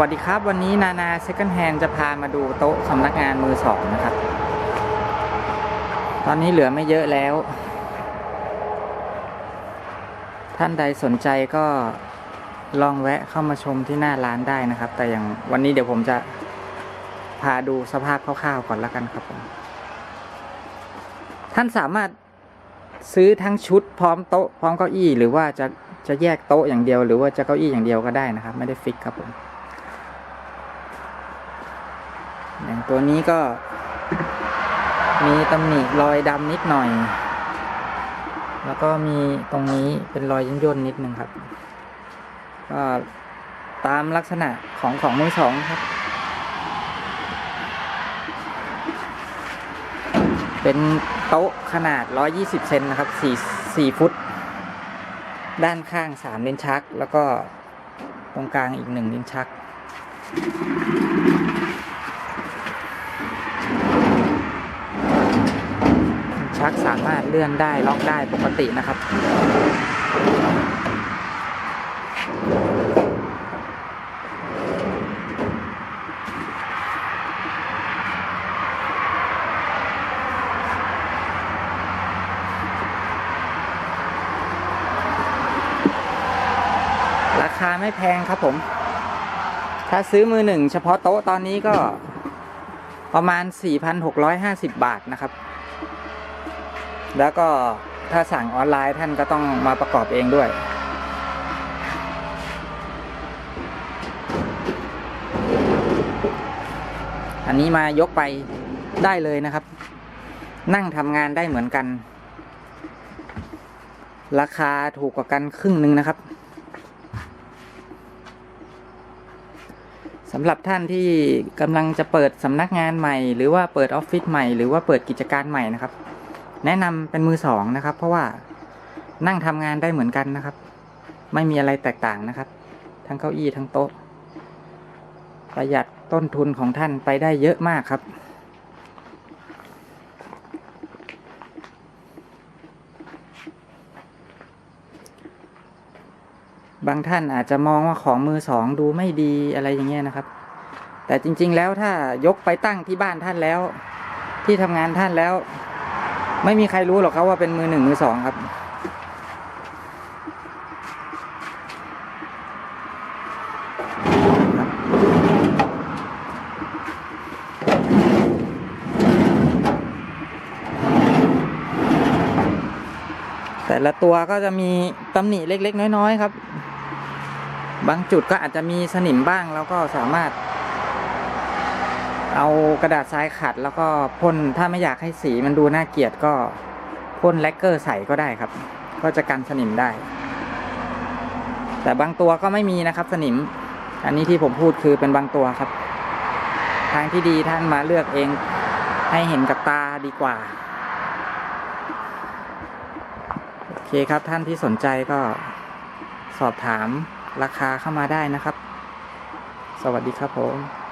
วัสดีครับ วันนี้นานาเซ c ั n d แฮนจะพามาดูโต๊ะสำนักงานมือสองนะครับ ตอนนี้เหลือไม่เยอะแล้ว ท่านใดสนใจก็ลองแวะเข้ามาชมที่หน้าร้านได้นะครับ แต่อย่างวันนี้เดี๋ยวผมจะพาดูสภาพคร่าวๆก่อนละกันครับผมท่านสามารถซื้อทั้งชุดพร้อมโต๊ะพร้อมเก้าอี้หรือว่าจะจะแยกโต๊ะอย่างเดียวหรือว่าจะเก้าอี้อย่างเดียวก็ได้นะครับ ไม่ได้ฟิกครับผม อย่างตัวนี้ก็มีตำหนิรอยดำนิดหน่อย แล้วก็มีตรงนี้เป็นรอยย่นย่นๆนิดนึงครับ ก็ตามลักษณะของของมือสองครับ เป็นโต๊ะขนาด 120 เซนนะครับ4 4ฟุต ด้านข้าง 3 ลิ้นชัก แล้วก็ตรงกลางอีก 1 ลิ้นชัก ชักสามารถเลื่อนได้ล็อกได้ปกตินะครับ ราคาไม่แพงครับผม ถ้าซื้อมือหนึ่งเฉพาะโต๊ะตอนนี้ก็ประมาณ 4,650 บาทนะครับ แล้วก็ถ้าสั่งออนไลน์ท่านก็ต้องมาประกอบเองด้วย อันนี้มายกไปได้เลยนะครับ นั่งทำงานได้เหมือนกัน ราคาถูกกว่ากันครึ่งหนึ่งนะครับสำหรับท่านที่กำลังจะเปิดสำนักงานใหม่ หรือว่าเปิดออฟฟิศใหม่ หรือว่าเปิดกิจการใหม่นะครับ แนะนำเป็นมือสองนะครับ เพราะว่านั่งทำงานได้เหมือนกันนะครับ ไม่มีอะไรแตกต่างนะครับ ทั้งเก้าอี้ทั้งโต๊ะ ประหยัดต้นทุนของท่านไปได้เยอะมากครับบางท่านอาจจะมองว่าของมือสองดูไม่ดีอะไรอย่างเงี้ยนะครับ แต่จริงๆแล้วถ้ายกไปตั้งที่บ้านท่านแล้ว ที่ทำงานท่านแล้ว ไม่มีใครรู้หรอกครับว่าเป็นมือหนึ่งมือสองครับ แต่ละตัวก็จะมีตำหนิเล็กๆ น้อย ๆ ครับ บางจุดก็อาจจะมีสนิมบ้างแล้วก็สามารถ เอากระดาษทรายขัดแล้วก็พ่นถ้าไม่อยากให้สีมันดูน่าเกลียดก็พ่นแลกเกอร์ใส่ก็ได้ครับ ก็จะกันสนิมได้ แต่บางตัวก็ไม่มีนะครับสนิม อันนี้ที่ผมพูดคือเป็นบางตัวครับ ทางที่ดีท่านมาเลือกเองให้เห็นกับตาดีกว่าโอเคครับท่านที่สนใจก็สอบถามราคาเข้ามาได้นะครับ สวัสดีครับผม